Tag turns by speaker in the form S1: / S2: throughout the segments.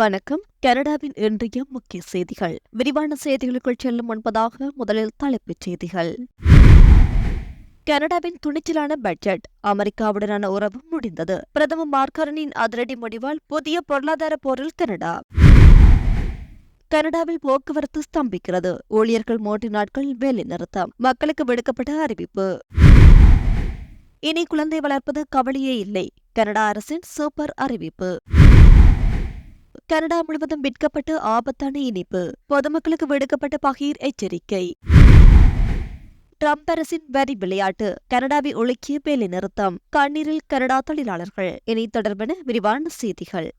S1: வணக்கம். கனடாவின் இன்றைய முக்கிய செய்திகள். விரிவான செய்திகளுக்குள் செல்லும் முன்பதாக முதலில் தலைப்புச் செய்திகள். கனடாவின் துணிச்சலான பட்ஜெட் அமெரிக்காவுடனான உறவு முடிந்தது. பிரதமர் மார்கரனின் அதிரடி முடிவால் புதிய பொருளாதார போரில் கனடா. கனடாவில் போக்குவரத்து ஸ்தம்பிக்கிறது. ஊழியர்கள் மூன்று நாட்கள் வேலை நிறுத்தம். மக்களுக்கு விடுக்கப்பட்ட அறிவிப்பு. இனி குழந்தை வளர்ப்பது கவலையே இல்லை. கனடா அரசின் சூப்பர் அறிவிப்பு. கனடா முழுவதும் விற்கப்பட்ட ஆபத்தான இனிப்பு பொதுமக்களுக்கு விடுக்கப்பட்ட பகீர் எச்சரிக்கை. ட்ரம்ப் அரசின் வரி விளையாட்டு கனடாவை ஒழுக்கிய வேலை நிறுத்தம் கண்ணீரில் கனடா தொழிலாளர்கள். இனி தொடர்பான விரிவான செய்திகள்.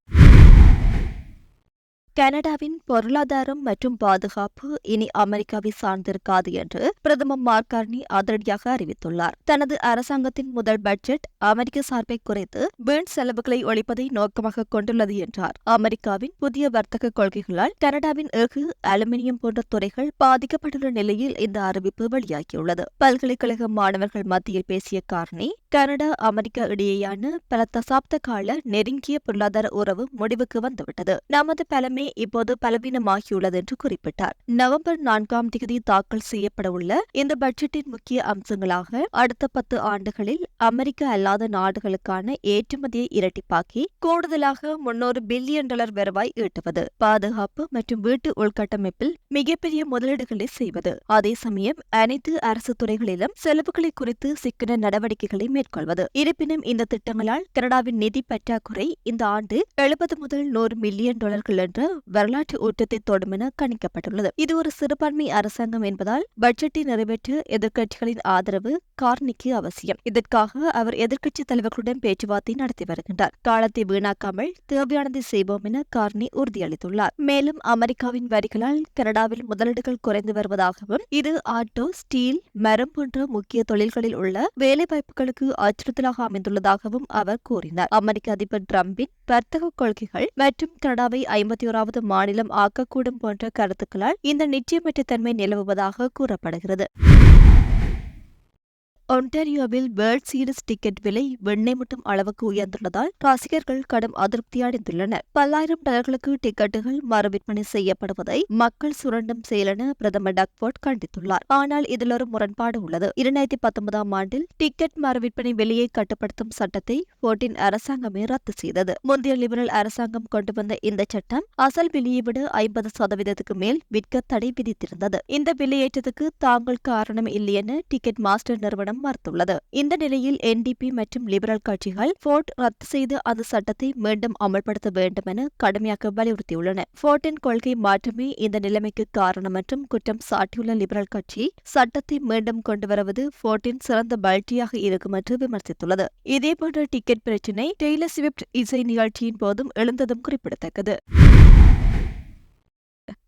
S1: கனடாவின் பொருளாதாரம் மற்றும் பாதுகாப்பு இனி அமெரிக்காவை சார்ந்திருக்காது என்று பிரதமர் மார்கார்னி அதிரடியாக அறிவித்துள்ளார். தனது அரசாங்கத்தின் முதல் பட்ஜெட் அமெரிக்க சார்பை குறைத்து வீண் செலவுகளை ஒழிப்பதை நோக்கமாக கொண்டுள்ளது என்றார். அமெரிக்காவின் புதிய வர்த்தக கொள்கைகளால் கனடாவின் எஃகு அலுமினியம் போன்ற துறைகள் பாதிக்கப்பட்டுள்ள நிலையில் இந்த அறிவிப்பு வெளியாகியுள்ளது. பல்கலைக்கழக மாணவர்கள் மத்தியில் பேசிய கார்னி கனடா அமெரிக்கா இடையேயான பல தசாப்த கால நெருங்கிய பொருளாதார உறவு முடிவுக்கு வந்துவிட்டது. நமது பலமே இப்போது பலவீனமாகியுள்ளது என்று குறிப்பிட்டார். நவம்பர் நான்காம் தேதி தாக்கல் செய்யப்படவுள்ள இந்த பட்ஜெட்டின் முக்கிய அம்சங்களாக அடுத்த பத்து ஆண்டுகளில் அமெரிக்க அல்லாத நாடுகளுக்கான ஏற்றுமதியை இரட்டிப்பாக்கி கூடுதலாக முன்னூறு பில்லியன் டாலர் வருவாய் ஈட்டுவது பாதுகாப்பு மற்றும் வீட்டு உள்கட்டமைப்பில் மிகப்பெரிய முதலீடுகளை செய்வது. அதே சமயம் அனைத்து அரசு துறைகளிலும் செலவுகளை குறித்து சிக்கன நடவடிக்கைகளை மேற்கொள்வது. இருப்பினும் இந்த திட்டங்களால் கனடாவின் நிதி பற்றாக்குறை இந்த ஆண்டு எழுபது முதல் நூறு மில்லியன் டாலர்கள் என்ற வரலாற்று ஊட்டத்தை தொடும் என கணிக்கப்பட்டுள்ளது. இது ஒரு சிறுபான்மை அரசாங்கம் என்பதால் பட்ஜெட்டை நிறைவேற்ற எதிர்க்கட்சிகளின் ஆதரவு கார்னிக்கு அவசியம். இதற்காக அவர் எதிர்க்கட்சி தலைவர்களுடன் பேச்சுவார்த்தை நடத்தி வருகின்றார். காலத்தை வீணாக்காமல் தேவையானதை செய்வோம் என கார்னி உறுதியளித்துள்ளார். மேலும் அமெரிக்காவின் வரிகளால் கனடாவில் முதலீடுகள் குறைந்து வருவதாகவும் இது ஆட்டோ ஸ்டீல் மரம் போன்ற முக்கிய தொழில்களில் உள்ள வேலைவாய்ப்புகளுக்கு அச்சுறுத்தலாக அமைந்துள்ளதாகவும் அவர் கூறினார். அமெரிக்க அதிபர் டிரம்பின் வர்த்தக கொள்கைகள் மற்றும் கனடாவை ஐம்பத்தி ஓராவது மாநிலம் ஆக்கக்கூடும் போன்ற கருத்துக்களால் இந்த நிச்சயமற்ற தன்மை நிலவுவதாக கூறப்படுகிறது. ஒன்டாரியோவில் வேர்ல்ட் சீரிஸ் டிக்கெட் விலை வெண்ணெய் மட்டும் அளவுக்கு உயர்ந்துள்ளதால் ரசிகர்கள் கடும் அதிருப்தி அடைந்துள்ளனர். பல்லாயிரம் டாலர்களுக்கு டிக்கெட்டுகள் மறுவிற்பனை செய்யப்படுவதை மக்கள் சுரண்டும் செயலென பிரதமர் டக்வர்ட் கண்டித்துள்ளார். ஆனால் இதில் ஒரு முரண்பாடு உள்ளது. இரண்டாயிரத்தி பத்தொன்பதாம் ஆண்டில் டிக்கெட் மறுவிற்பனை விலையை கட்டுப்படுத்தும் சட்டத்தை போட்டின் அரசாங்கமே ரத்து செய்தது. முந்தைய லிபரல் அரசாங்கம் கொண்டு வந்த இந்த சட்டம் அசல் விலையை விட ஐம்பது சதவீதத்துக்கு மேல் விற்க தடை விதித்திருந்தது. இந்த விலையேற்றத்துக்கு தாங்கள் காரணம் இல்லையென டிக்கெட் மாஸ்டர் நிறுவனம் மறுத்துள்ளது. இந்த நிலையில் என்டிபி மற்றும் லிபரல் கட்சிகள் போர்ட் ரத்து செய்து அந்த சட்டத்தை மீண்டும் அமல்படுத்த வேண்டும் என கடுமையாக வலியுறுத்தியுள்ளன. போர்ட்டின் கொள்கை மாற்றமே இந்த நிலைமைக்கு காரணம் என்றும் குற்றம் சாட்டியுள்ள லிபரல் கட்சி சட்டத்தை மீண்டும் கொண்டு வருவது போர்ட்டின் சிறந்த பல்டியாக இருக்கும் என்று விமர்சித்துள்ளது. இதேபோன்ற டிக்கெட் பிரச்சினை டெய்லர் ஸ்விப்ட் இசை நிகழ்ச்சியின் போதும் எழுந்ததும் குறிப்பிடத்தக்கது.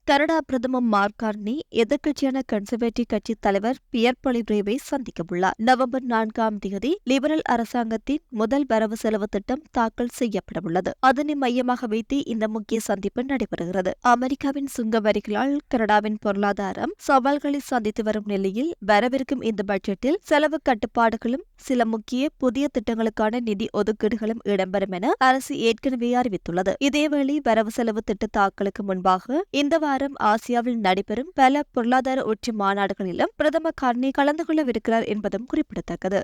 S1: கனடா பிரதமர் மார்கார்னி எதிர்க்கட்சியான கன்சர்வேட்டிவ் கட்சி தலைவர் பியர் பொலிப்ரேவை சந்திக்கவுள்ளார் நவம்பர் நான்காம் தேதி லிபரல் அரசாங்கத்தின் முதல் வரவு செலவு திட்டம் தாக்கல் செய்யப்படவுள்ளது அதனை மையமாக வைத்து இந்த முக்கிய சந்திப்பு நடைபெறுகிறது. அமெரிக்காவின் சுங்க வரிகளால் கனடாவின் பொருளாதாரம் சவால்களை சந்தித்து வரும் நிலையில் வரவிருக்கும் இந்த பட்ஜெட்டில் செலவு கட்டுப்பாடுகளும் சில முக்கிய புதிய திட்டங்களுக்கான நிதி ஒதுக்கீடுகளும் இடம்பெறும் என அரசு ஏற்கனவே அறிவித்துள்ளது. இதேவேளை வரவு செலவு திட்ட தாக்கலுக்கு முன்பாக இந்த வாரம் ஆசியாவில் நடைபெறும் பல பொருளாதார உச்சி மாநாடுகளிலும் பிரதமர் கார்னி கலந்து கொள்ளவிருக்கிறார் என்பதும் குறிப்பிடத்தக்கது.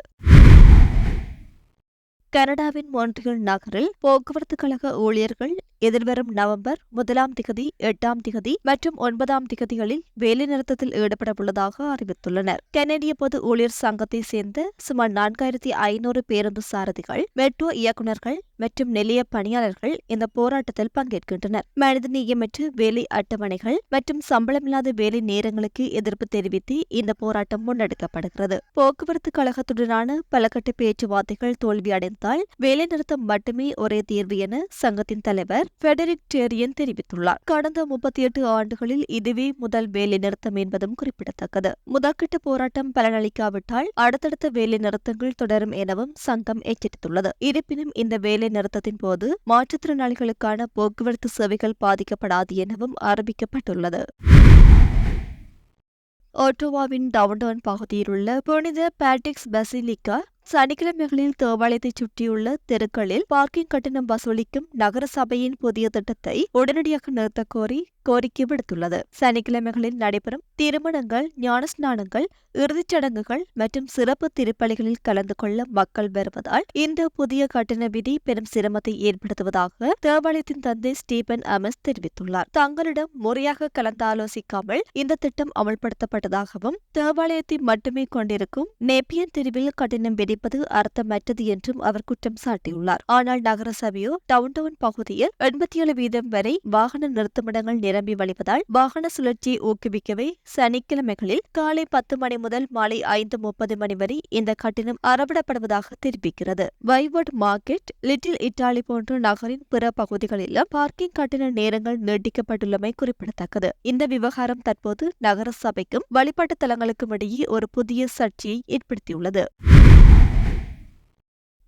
S1: கனடாவின் மொன்ட்ரியல் நகரில் போக்குவரத்து கழக ஊழியர்கள் எதிர்வரும் நவம்பர் முதலாம் திகதி எட்டாம் திகதி மற்றும் ஒன்பதாம் திகதிகளில் வேலைநிறுத்தத்தில் ஈடுபட உள்ளதாக அறிவித்துள்ளனர். கனடிய பொது ஊழியர் சங்கத்தை சேர்ந்த சுமார் நான்காயிரத்தி ஐநூறு பேருந்து சாரதிகள் மெட்ரோ இயக்குநர்கள் மற்றும் நிலைய பணியாளர்கள் இந்த போராட்டத்தில் பங்கேற்கின்றனர். மனிதநேயமற்ற வேலை அட்டவணைகள் மற்றும் சம்பளமில்லாத வேலை நேரங்களுக்கு எதிர்ப்பு தெரிவித்து இந்த போராட்டம் முன்னெடுக்கப்படுகிறது. போக்குவரத்து கழகத்துடனான பலகட்ட பேச்சுவார்த்தைகள் தோல்வியடைந்தால் வேலைநிறுத்தம் மட்டுமே ஒரே தீர்வு என சங்கத்தின் தலைவர் ஃபெடரிக் டேரியன் தெரிவித்துள்ளார். கடந்த முப்பத்தி எட்டு ஆண்டுகளில் இதுவே முதல் வேலை நிறுத்தம் என்பதும் குறிப்பிடத்தக்கது. முதற்கட்ட போராட்டம் பலனளிக்காவிட்டால் அடுத்தடுத்த வேலை நிறுத்தங்கள் தொடரும் எனவும் சங்கம் எச்சரித்துள்ளது. இருப்பினும் இந்த வேலை நிறுத்தத்தின் போது மாற்றுத்திறனாளிகளுக்கான போக்குவரத்து சேவைகள் பாதிக்கப்படாது எனவும் அறிவிக்கப்பட்டுள்ளது. ஓட்டோவாவின் டவுன்டவுன் பகுதியில் உள்ள புனித பேட்டிக்ஸ் பசிலிக்கா சனிக்கிழமைகளில் தேவாலயத்தை சுற்றியுள்ள தெருக்களில் பார்க்கிங் கட்டணம் வசூலிக்கும் நகரசபையின் புதிய திட்டத்தை உடனடியாக நிறுத்தக் கோரி கோரிக்கை விடுத்துள்ளது சனிக்கிழமைகளில் நடைபெறும் திருமணங்கள் ஞானஸ்நானங்கள் இறுதிச் சடங்குகள் மற்றும் சிறப்பு திருப்பலிகளில் கலந்து கொள்ள மக்கள் வருவதால் இந்த புதிய கட்டண விதி பெரும் சிரமத்தை ஏற்படுத்துவதாக தேவாலயத்தின் தந்தை ஸ்டீபன் அமஸ் தெரிவித்துள்ளார். தங்களிடம் முறையாக கலந்தாலோசிக்காமல் இந்த திட்டம் அமல்படுத்தப்பட்டதாகவும் தேவாலயத்தை மட்டுமே கொண்டிருக்கும் நேப்பியன் தெருவில் கட்டணம் விதிப்பது அர்த்தமற்றது என்றும் அவர் குற்றம் சாட்டியுள்ளார். ஆனால் நகர சபையோ டவுன் டவுன் பகுதியில் எண்பத்தி ஏழு வீதம் வரை வாகன நிறுத்துமிடங்கள் நிரம்பி வழிவதால் வாகன சுழற்சியை ஊக்குவிக்கவே சனிக்கிழமைகளில் காலை பத்து மணி முதல் மாலை ஐந்து முப்பது மணி வரை இந்த கட்டணம் அறவிடப்படுவதாக தெரிவிக்கிறது. வைவர்ட் மார்க்கெட் லிட்டில் இட்டாலி போன்ற நகரின் பிற பகுதிகளிலும் பார்க்கிங் கட்டண நேரங்கள் நீட்டிக்கப்பட்டுள்ளமை குறிப்பிடத்தக்கது. இந்த விவகாரம் தற்போது நகர சபைக்கும் வழிபாட்டு தலங்களுக்கும் இடையே ஒரு புதிய சர்ச்சையை ஏற்படுத்தியுள்ளது.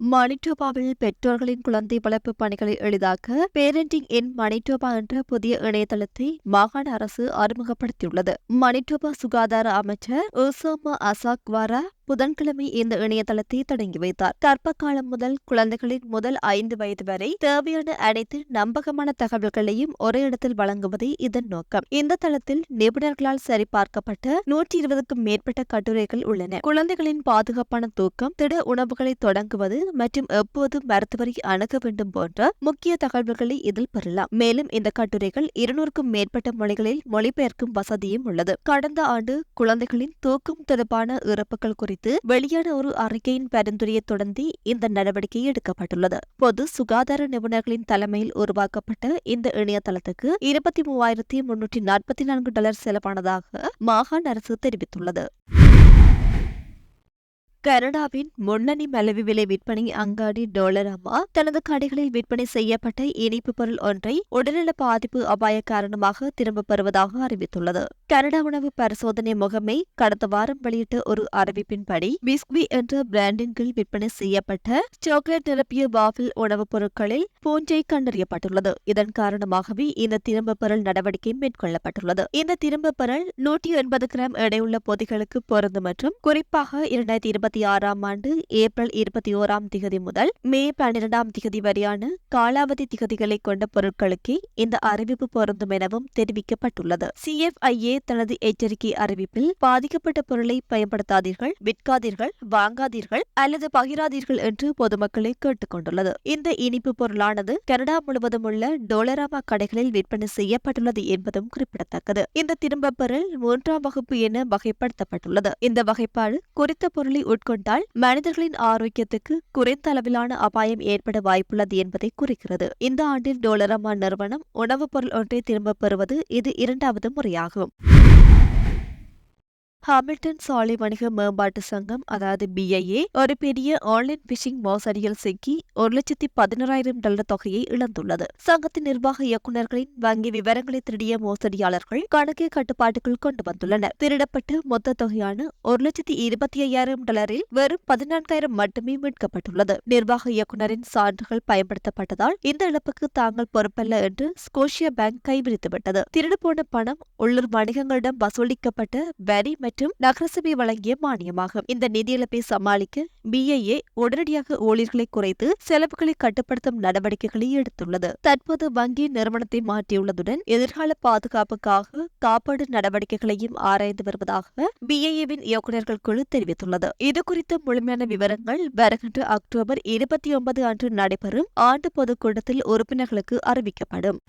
S1: மணிட்டோபாவில் பெற்றோர்களின் குழந்தை வளர்ப்பு பணிகளை எளிதாக்க பேரண்டிங் இன் மணிட்டோபா என்ற புதிய இணையதளத்தை மாகாண அரசு அறிமுகப்படுத்தியுள்ளது. மணிட்டோபா சுகாதார அமைச்சர் ஒசோமா அசாக்வாரா புதன்கிழமை இந்த இணையதளத்தை தொடங்கி வைத்தார். கர்ப்ப காலம் முதல் குழந்தைகளின் முதல் ஐந்து வயது வரை தேவையான அனைத்து நம்பகமான தகவல்களையும் ஒரே இடத்தில் வழங்குவதே இதன் நோக்கம். இந்த தளத்தில் நிபுணர்களால் சரிபார்க்கப்பட்ட நூற்றி இருபதுக்கும் மேற்பட்ட கட்டுரைகள் உள்ளன. குழந்தைகளின் பாதுகாப்பான தூக்கம் திட உணவுகளை தொடங்குவது மற்றும் எப்போது மருத்துவரை அணுக வேண்டும் போன்ற முக்கிய தகவல்களை இதில் பெறலாம். மேலும் இந்த கட்டுரைகள் இருநூறுக்கும் மேற்பட்ட மொழிகளில் மொழிபெயர்க்கும் வசதியும் உள்ளது. கடந்த ஆண்டு குழந்தைகளின் தூக்கம் தொடர்பான இறப்புகள் குறித்து வெளியான ஒரு அறிக்கையின் பரிந்துரையை தொடர்ந்து இந்த நடவடிக்கை எடுக்கப்பட்டுள்ளது. பொது சுகாதார நிபுணர்களின் தலைமையில் உருவாக்கப்பட்ட இந்த இணையதளத்துக்கு இருபத்தி மூவாயிரத்தி முன்னூற்றி நாற்பத்தி நான்கு டாலர் செலவானதாக மாகாண அரசு தெரிவித்துள்ளது. கனடாவின் முன்னணி மலிவு விலை விற்பனை அங்காடி டோலரமா தனது கடைகளில் விற்பனை செய்யப்பட்ட இனிப்பு பொருள் ஒன்றை உடல்நல பாதிப்பு அபாய காரணமாக திரும்பப் பெறுவதாக அறிவித்துள்ளது. கனடா உணவு பரிசோதனை முகமை கடந்த வாரம் வெளியிட்ட ஒரு அறிவிப்பின்படி பிஸ்குவி என்ற பிராண்டின் கீழ் விற்பனை செய்யப்பட்ட சாக்லேட் நிரப்பிய வாஃபில் உணவுப் பொருட்களில் பூஞ்சை கண்டறியப்பட்டுள்ளது. இதன் காரணமாகவே இந்த திரும்பப் பெறல் நடவடிக்கை மேற்கொள்ளப்பட்டுள்ளது. இந்த திரும்பப் பெறல் நூற்றி எண்பது கிராம் எடையுள்ள பொதிகளுக்கு பொருந்தும் மற்றும் குறிப்பாக இரண்டாயிரத்தி இருபத்தி இருபத்தி ஆறாம் ஆண்டு ஏப்ரல் இருபத்தி ஓராம் திகதி முதல் மே பன்னிரெண்டாம் திகதி வரையான காலாவதி திகதிகளை கொண்ட பொருட்களுக்கு இந்த அறிவிப்பு பொருந்தும் எனவும் தெரிவிக்கப்பட்டுள்ளது. சிஎஃப்ஐஏ தனது எச்சரிக்கை அறிவிப்பில் பாதிக்கப்பட்ட பொருளை பயன்படுத்தாதீர்கள் விற்காதீர்கள் வாங்காதீர்கள் அல்லது பகிராதீர்கள் என்று பொதுமக்களை கேட்டுக்கொண்டுள்ளது இந்த இனிப்பு பொருளானது கனடா முழுவதும் உள்ள டோலராமா கடைகளில் விற்பனை செய்யப்பட்டுள்ளது என்பதும் குறிப்பிடத்தக்கது. இந்த திரும்ப பெறல் மூன்றாம் வகுப்பு என வகைப்படுத்தப்பட்டுள்ளது. இந்த வகைப்பாடு குறித்த பொருளை உட்கொண்டால் மனிதர்களின் ஆரோக்கியத்துக்கு குறைந்த அளவிலான அபாயம் ஏற்பட வாய்ப்புள்ளது என்பதை குறிக்கிறது. இந்த ஆண்டில் டோலரமா நிறுவனம் உணவுப் பொருள் ஒன்றை திரும்பப் பெறுவது இது இரண்டாவது முறையாகும். ஹாமில்டன் சாலை வணிக மேம்பாட்டு சங்கம் அதாவது பிஐஏ ஒரு பெரிய ஆன்லைன் பிஷிங் மோசடியில் சிக்கி ஒரு லட்சத்தி பதினோராயிரம் டாலர் தொகையை இழந்துள்ளது. சங்கத்தின் நிர்வாக இயக்குநர்களின் வங்கி விவரங்களை திருடிய மோசடியாளர்கள் கணக்கை கட்டுப்பாட்டுக்குள் கொண்டு வந்துள்ளனர். திருடப்பட்ட மொத்த தொகையான ஒரு லட்சத்தி இருபத்தி ஐயாயிரம் டாலரில் வெறும் பதினான்காயிரம் மட்டுமே மீட்கப்பட்டுள்ளது. நிர்வாக இயக்குநரின் சான்றுகள் பயன்படுத்தப்பட்டதால் இந்த இழப்புக்கு தாங்கள் பொறுப்பல்ல என்று ஸ்கோஷியா பேங்க் கைவிரித்துவிட்டது. திருடு போன பணம் உள்ளூர் வணிகங்களிடம் வசூலிக்கப்பட்ட வரி மற்றும் நகரசபை வழங்கிய மானியமாகும். இந்த நிதி இழப்பை சமாளிக்க பிஐஏ உடனடியாக ஊழியர்களை குறைத்து செலவுகளை கட்டுப்படுத்தும் நடவடிக்கைகளை எடுத்துள்ளது. தற்போது வங்கி நிறுவனத்தை மாற்றியுள்ளதுடன் எதிர்கால பாதுகாப்புக்காக காப்பாடு நடவடிக்கைகளையும் ஆராய்ந்து வருவதாக பிஐஏவின் இயக்குநர்கள் குழு தெரிவித்துள்ளது. இதுகுறித்த முழுமையான விவரங்கள் வருகின்ற அக்டோபர் இருபத்தி ஒன்பது அன்று நடைபெறும் ஆண்டு பொதுக்கூட்டத்தில் உறுப்பினர்களுக்கு அறிவிக்கப்படும்.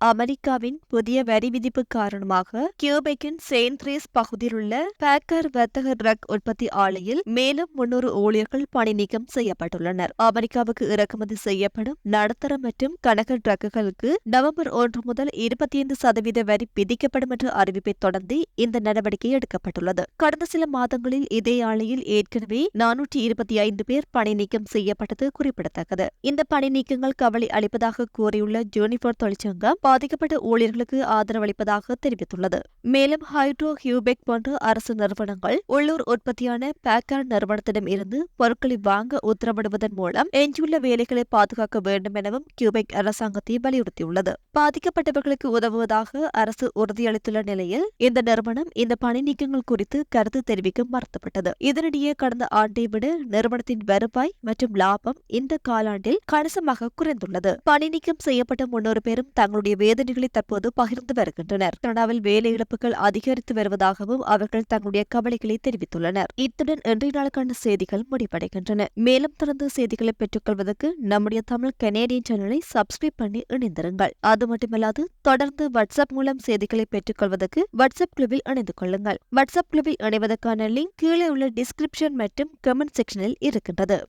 S1: அமெரிக்காவின் புதிய வரி விதிப்பு காரணமாக கியூபெக்கின் செயின்ட்ரீஸ் பகுதியில் உள்ள பேக்கர் வர்த்தக ட்ரக் உற்பத்தி ஆலையில் மேலும் முன்னூறு ஊழியர்கள் பணி நீக்கம் செய்யப்பட்டுள்ளனர். அமெரிக்காவுக்கு இறக்குமதி செய்யப்படும் நடுத்தர மற்றும் கனக ட்ரக்குகளுக்கு நவம்பர் ஒன்று முதல் இருபத்தி ஐந்து சதவீத வரி விதிக்கப்படும் என்ற அறிவிப்பை தொடர்ந்து இந்த நடவடிக்கை எடுக்கப்பட்டுள்ளது. கடந்த சில மாதங்களில் இதே ஆலையில் ஏற்கனவே நானூற்றி இருபத்தி ஐந்து பேர் பணி நீக்கம் செய்யப்பட்டது குறிப்பிடத்தக்கது. இந்த பணி நீக்கங்கள் கவலை அளிப்பதாக கூறியுள்ள ஜூனிபர் தொழிற்சங்கம் பாதிக்கப்பட்ட ஊழியர்களுக்கு ஆதரவளிப்பதாக தெரிவித்துள்ளது. மேலும் ஹைட்ரோ ஹியூபெக் போன்ற அரசு நிறுவனங்கள் உள்ளூர் உற்பத்தியான பேக்கர் நிறுவனத்திடம் இருந்து பொருட்களை வாங்க உத்தரவிடுவதன் மூலம் எஞ்சியுள்ள வேலைகளை பாதுகாக்க வேண்டும் எனவும் கியூபெக் அரசாங்கத்தை வலியுறுத்தியுள்ளது. பாதிக்கப்பட்டவர்களுக்கு உதவுவதாக அரசு உறுதியளித்துள்ள நிலையில் இந்த நிறுவனம் இந்த பணி நீக்கங்கள் குறித்து கருத்து தெரிவிக்க மறுத்தப்பட்டது இதனிடையே கடந்த ஆண்டை விட நிறுவனத்தின் வருவாய் மற்றும் லாபம் இந்த காலாண்டில் கணிசமாக குறைந்துள்ளது. பணி நீக்கம் செய்யப்பட்ட முன்னூறு பேரும் தங்களுடைய வேதனைகளை தற்போது பகிர்ந்து வருகின்றனர். கனடாவில் வேலை இழப்புகள் அதிகரித்து வருவதாகவும் அவர்கள் தங்களுடைய கவலைகளை தெரிவித்துள்ளனர். இத்துடன் இன்றைய நாளுக்கான செய்திகள் முடிவடைகின்றன. மேலும் தொடர்ந்து செய்திகளை பெற்றுக்கொள்வதற்கு நம்முடைய தமிழ் கனேடியன் சேனலை சப்ஸ்கிரைப் பண்ணி இணைந்திருங்கள். அது மட்டுமல்லாது தொடர்ந்து வாட்ஸ்அப் மூலம் செய்திகளை பெற்றுக்கொள்வதற்கு வாட்ஸ்அப் குழுவில் இணைந்து கொள்ளுங்கள். வாட்ஸ்அப் குழுவில் இணைவதற்கான லிங்க் கீழே உள்ள டிஸ்கிரிப்ஷன் மற்றும் கமெண்ட் செக்ஷனில் இருக்கின்றது.